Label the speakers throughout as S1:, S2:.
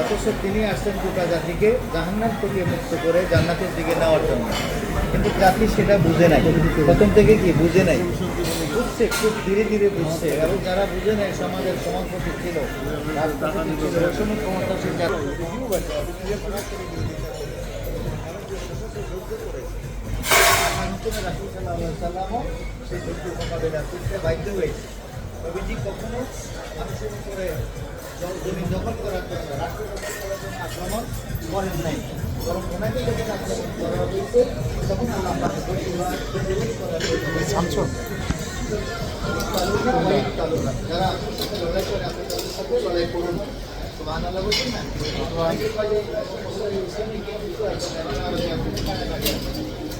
S1: অথচ তিনি আসছেন গোটা জাতিকে জাহান্নাম থেকে মুক্ত করে জান্নাতের দিকে নেওয়ার জন্য। কিন্তু জাতি সেটা বুঝে নাই। প্রথম থেকে কি বুঝে নাই? বুঝছে, খুব ধীরে ধীরে বুঝছে। এবং যারা বুঝে নাই, সমাজের সমাজপতি ছিল মোকাবেলা করতে বাধ্য হয়েছে নবীজি কখনো মানুষের উপরে জল- জমি দখল করার জন্য রাষ্ট্র দখল করার জন্য আক্রমণ করেন নাই বরং ওনাকে যখন আক্রমণ করা হয়েছে তখন আল্লাহ যারা লড়াই করে আপনি তাদের সাথে লড়াই করুন সুবহানাল্লাহ বলছেন না?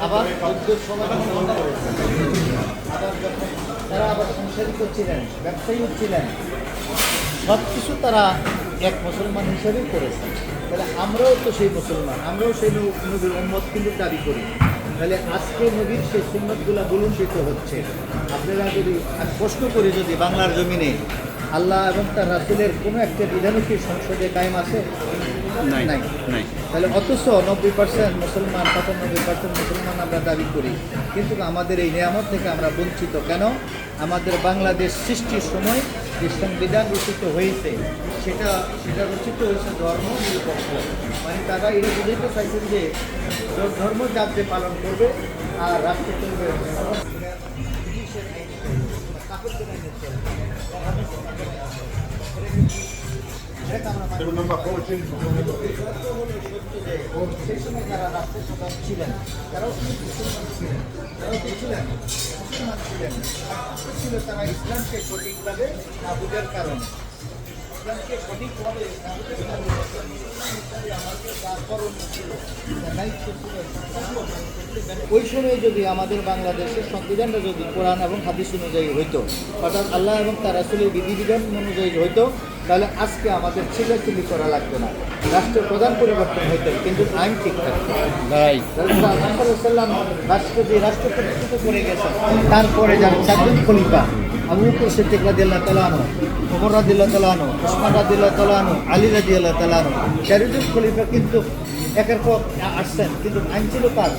S1: আবার আবার তারা আবার সংসারী করছিলেন ব্যবসায়ী ছিলেন সব কিছু তারা এক মুসলমান হিসেবেই করেছে। তাহলে আমরাও তো সেই মুসলমান, আমরাও সেই নব- নবীর উম্মত কিন্তু দাবি করি। তাহলে আজকে নবীর সেই সুন্নতগুলা বলুণ্ঠিত হচ্ছে। আপনারা যদি প্রশ্ন করি যদি বাংলার জমিনে, আল্লাহ এবং তার রাসুলের কোনো একটা বিধানও কি সংসদে কায়েম আছে?
S2: নাই
S1: নাই। তাহলে অথচ নব্বই পার্সেন্ট মুসলমান পঁচানব্বই পার্সেন্ট মুসলমান আমরা দাবি করি। কিন্তু আমাদের এই নিয়ামত থেকে আমরা বঞ্চিত। কেন? আমাদের বাংলাদেশ সৃষ্টির সময় যে সংবিধান রচিত হয়েছে সেটা সেটা রচিত হয়েছে ধর্ম নিরপেক্ষ। মানে তারা এটা বুঝাইতে চাইছেন যে ধর্ম যার পালন করবে আর রাষ্ট্র চলবে ব্রিটিশের সেই সময় যারা রাষ্ট্রের প্রধান ছিলেন তারাও কিন্তু ছিলেন তারাও কি ছিলেন মুসলমান ছিলেন ছিল তারা ইসলামকে সঠিকভাবে না বুঝার কারণে ইসলামকে সঠিকভাবে না বুঝার কারণে ওই সময় যদি আমাদের বাংলাদেশের সংবিধানটা যদি কোরআন এবং হাদিস অনুযায়ী হইতো, অর্থাৎ আল্লাহ এবং তার আসলের বিধিবিধান অনুযায়ী হইতো তাহলে আজকে আমাদের চিল্লাচিল্লি করা লাগতো না। রাষ্ট্রের প্রধান পরিবর্তন হইতো কিন্তু আইন ঠিক থাকতো সাল্লাম রাষ্ট্র যে রাষ্ট্র প্রতিষ্ঠিত করে গেছেন। তারপরে যারা চারজন খলিফা আবু বকর সিদ্দিক রাদিয়াল্লাহু তাআলা আনহু ওমর রাদিয়াল্লাহু তাআলা আনহু ওসমান রাদিয়াল্লাহু তাআলা আনহু আলী রাদিয়াল্লাহু তাআলা আনহু চারজন খলিফা কিন্তু একের পর আসছেন কিন্তু আইন ছিল কার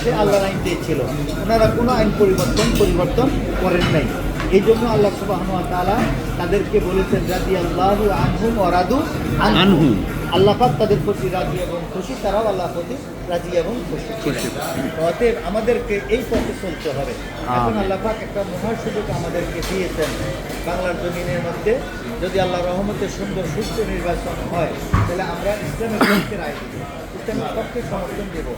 S1: সে আল্লাহর আইন দিয়েছিল। ওনারা কোনো আইন পরিবর্তন পরিবর্তন করেন নাই। এই জন্য আল্লাহ তাআলা তাদেরকে বলেছেন রাদিয়াল্লাহু আনহুম ওয়া রাদু
S2: আনহু।
S1: আল্লাহ পাক তাদের প্রতি রাজি এবং খুশি তারাও আল্লাহ প্রতি রাজি এবং খুশি। অতএব আমাদেরকে এই পথে চলতে হবে এখন। আল্লাহ পাক একটা মহা সুযোগ আমাদেরকে দিয়েছেন বাংলার জমিনের মধ্যে যদি আল্লাহ রহমতের সুন্দর সুস্থ নির্বাচন হয় তাহলে আমরা ইসলামের পক্ষে রায় দেব ইসলামের পক্ষে সমর্থন দেব